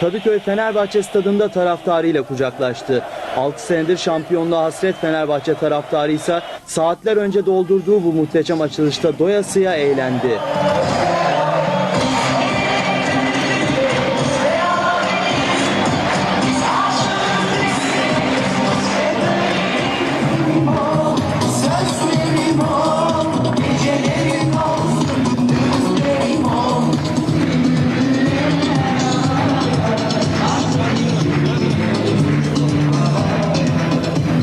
Kadıköy Fenerbahçe stadında taraftarıyla kucaklaştı. 6 senedir şampiyonluğa hasret Fenerbahçe taraftarı ise saatler önce doldurduğu bu muhteşem açılışta doyasıya eğlendi.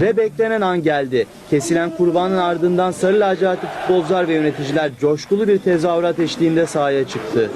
Ve beklenen an geldi. Kesilen kurbanın ardından sarı lacivertli futbolcular ve yöneticiler coşkulu bir tezahürat eşliğinde sahaya çıktı.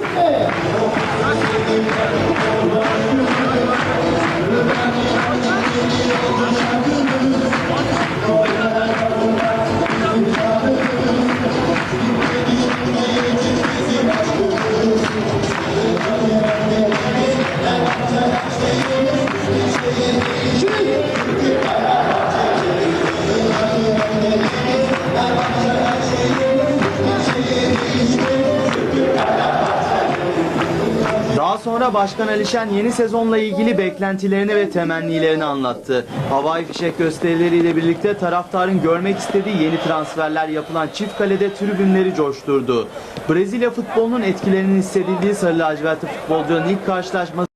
Daha sonra Başkan Alişen yeni sezonla ilgili beklentilerini ve temennilerini anlattı. Havai fişek gösterileriyle birlikte taraftarın görmek istediği yeni transferler yapılan çift kalede tribünleri coşturdu. Brezilya futbolunun etkilerinin hissedildiği sarı lacivertli futbolcunun ilk karşılaşması